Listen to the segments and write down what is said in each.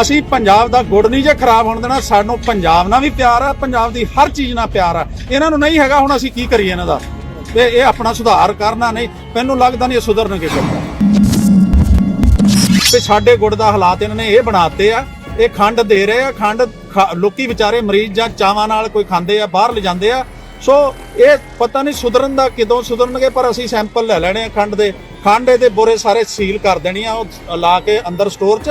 ਅਸੀਂ ਪੰਜਾਬ ਦਾ ਗੁੜ ਨਹੀਂ ਜੇ ਖਰਾਬ ਹੋਣ ਦੇਣਾ, ਸਾਨੂੰ ਪੰਜਾਬ ਨਾਲ ਵੀ ਪਿਆਰ ਆ, ਪੰਜਾਬ ਦੀ ਹਰ ਚੀਜ਼ ਨਾਲ ਪਿਆਰ ਆ। ਇਹਨਾਂ ਨੂੰ ਨਹੀਂ ਹੈਗਾ ਹੁਣ ਅਸੀਂ ਕੀ ਕਰੀਏ ਇਹਨਾਂ ਦਾ? ਤੇ ਇਹ ਆਪਣਾ ਸੁਧਾਰ ਕਰਨਾ ਨਹੀਂ, ਮੈਨੂੰ ਲੱਗਦਾ ਨਹੀਂ ਇਹ ਸੁਧਰਨਗੇ ਕਦੇ ਤੇ ਸਾਡੇ ਗੁੜ ਦਾ ਹਾਲਾਤ ਇਹਨਾਂ ਨੇ ਇਹ ਬਣਾਤੇ ਆ, ਇਹ ਖੰਡ ਦੇ ਰਹੇ ਆ, ਖੰਡ ਖਾ- ਲੋਕੀ ਵਿਚਾਰੇ ਮਰੀਜ਼ ਜਾਂ ਚਾਵਾਂ ਨਾਲ ਕੋਈ ਖਾਂਦੇ ਆ, ਬਾਹਰ ਲਿਜਾਂਦੇ ਆ। ਸੋ ਇਹ ਪਤਾ ਨਹੀਂ ਸੁਧਰਨ ਦਾ ਕਿਦੋਂ ਸੁਧਰਨਗੇ, ਪਰ ਅਸੀਂ ਸੈਂਪਲ ਲੈ ਲੈਣੇ ਆ ਖੰਡ ਦੇ। ਖੰਡ ਦੇ ਬੋਰੇ ਸਾਰੇ ਸੀਲ ਕਰ ਦੇਣੀ ਆ, ਉਹ ਲਾ ਕੇ ਅੰਦਰ ਸਟੋਰ 'ਚ।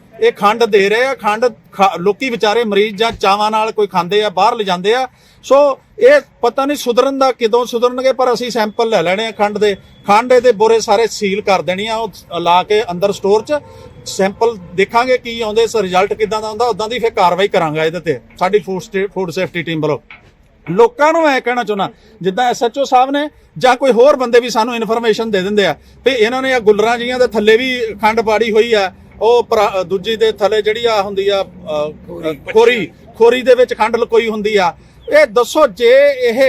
ਇਹ ਖੰਡ ਦੇ ਰਹੇ ਆ, ਖੰਡ ਖਾ- ਲੋਕੀ ਵਿਚਾਰੇ ਮਰੀਜ਼ ਜਾਂ ਚਾਵਾਂ ਨਾਲ ਕੋਈ ਖਾਂਦੇ ਆ, ਬਾਹਰ ਲਿਜਾਂਦੇ ਆ। ਸੋ ਇਹ ਪਤਾ ਨਹੀਂ ਸੁਧਰਨ ਦਾ ਕਿਦੋਂ ਸੁਧਰਨਗੇ, ਪਰ ਅਸੀਂ ਸੈਂਪਲ ਲੈ ਲੈਣੇ ਆ ਖੰਡ ਦੇ। ਖੰਡ ਦੇ ਬੋਰੇ ਸਾਰੇ ਸੀਲ ਕਰ ਦੇਣੀ ਆ, ਉਹ ਲਾ ਕੇ ਅੰਦਰ ਸਟੋਰ 'ਚ। ਸੈਂਪਲ ਦੇਖਾਂਗੇ ਕੀ ਆਉਂਦੇ, ਇਸ ਰਿਜ਼ਲਟ ਕਿਦਾਂ ਦਾ ਆਉਂਦਾ ਉਦਾਂ ਦੀ ਫਿਰ ਕਾਰਵਾਈ ਕਰਾਂਗਾ ਇਹਦੇ ਤੇ। ਸਾਡੀ ਫੂਡ ਫੂਡ ਸੇਫਟੀ ਟੀਮ ਵੱਲੋਂ। ਲੋਕਾਂ ਨੂੰ ਮੈਂ ਕਹਿਣਾ ਚਾਹੁੰਦਾ, ਜਿੱਦਾਂ ਐਸਐਚਓ ਸਾਹਿਬ ਨੇ ਜਾਂ ਕੋਈ ਹੋਰ ਬੰਦੇ ਵੀ ਸਾਨੂੰ ਇਨਫੋਰਮੇਸ਼ਨ ਦੇ ਦਿੰਦੇ ਆ, ਵੀ ਇਹਨਾਂ ਨੇ ਆ ਗੁੱਲਰਾਂ ਜੀਆਂ ਦੇ ਥੱਲੇ ਵੀ ਖੰਡ ਪਾੜੀ ਹੋਈ ਆ ਉਹ ਦੂਜੀ ਦੇ ਥੱਲੇ ਜਿਹੜੀ ਆ ਹੁੰਦੀ ਆ ਖੋਰੀ ਖੋਰੀ ਦੇ ਵਿੱਚ ਖੰਡ ਲਕੋਈ ਹੁੰਦੀ ਆ। ਇਹ ਦੱਸੋ ਜੇ ਇਹ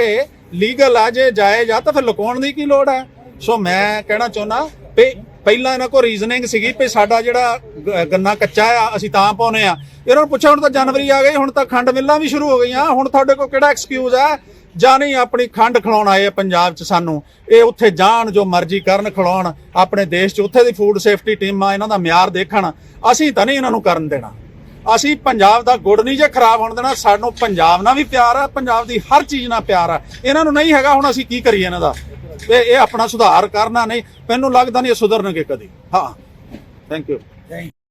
ਲੀਗਲ ਆ ਜੇ ਜਾਇਜ਼ ਆ ਤਾਂ ਫਿਰ ਲੁਕਾਉਣ ਦੀ ਕੀ ਲੋੜ ਹੈ ਸੋ ਮੈਂ ਕਹਿਣਾ ਚਾਹੁੰਦਾ ਵੀ ਪਹਿਲਾਂ ਇਹਨਾਂ ਕੋਲ ਰੀਜ਼ਨਿੰਗ ਸੀਗੀ ਵੀ ਸਾਡਾ ਜਿਹੜਾ ਗੰਨਾ ਕੱਚਾ ਆ ਅਸੀਂ ਤਾਂ ਪਾਉਨੇ ਆ। ਇਹਨਾਂ ਨੂੰ ਪੁੱਛਿਆ ਹੁਣ ਤਾਂ ਜਨਵਰੀ ਆ ਗਈ ਹੁਣ ਤਾਂ ਖੰਡ ਮਿੱਲਾਂ ਵੀ ਸ਼ੁਰੂ ਹੋ ਗਈਆਂ। ਹੁਣ ਤੁਹਾਡੇ ਕੋਲ ਕਿਹੜਾ ਐਕਸਕਿਊਜ਼ ਆ? ਜਾਂ ਨਹੀਂ, ਆਪਣੀ ਖੰਡ ਖਿਲਾਉਣ ਆਏ ਆ ਪੰਜਾਬ 'ਚ ਸਾਨੂੰ। ਇਹ ਉੱਥੇ ਜਾਣ, ਜੋ ਮਰਜ਼ੀ ਕਰਨ ਖਿਲਾਉਣ, ਆਪਣੇ ਦੇਸ਼ 'ਚ ਉੱਥੇ ਦੀ ਫੂਡ ਸੇਫਟੀ ਟੀਮਾਂ ਇਹਨਾਂ ਦਾ ਮਿਆਰ ਦੇਖਣ। ਅਸੀਂ ਤਾਂ ਨਹੀਂ ਇਹਨਾਂ ਨੂੰ ਕਰਨ ਦੇਣਾ। ਅਸੀਂ ਪੰਜਾਬ ਦਾ ਗੁੜ ਨਹੀਂ ਜੇ ਖਰਾਬ ਹੋਣ ਦੇਣਾ, ਸਾਨੂੰ ਪੰਜਾਬ ਨਾਲ ਵੀ ਪਿਆਰ ਆ, ਪੰਜਾਬ ਦੀ ਹਰ ਚੀਜ਼ ਨਾਲ ਪਿਆਰ ਆ। ਇਹਨਾਂ ਨੂੰ ਨਹੀਂ ਹੈਗਾ, ਹੁਣ ਅਸੀਂ ਕੀ ਕਰੀਏ ਇਹਨਾਂ ਦਾ? ਤੇ ਇਹ ਆਪਣਾ ਸੁਧਾਰ ਕਰਨਾ ਨਹੀਂ, ਮੈਨੂੰ ਲੱਗਦਾ ਨਹੀਂ ਇਹ ਸੁਧਰਨਗੇ ਕਦੀ। ਹਾਂ। Thank you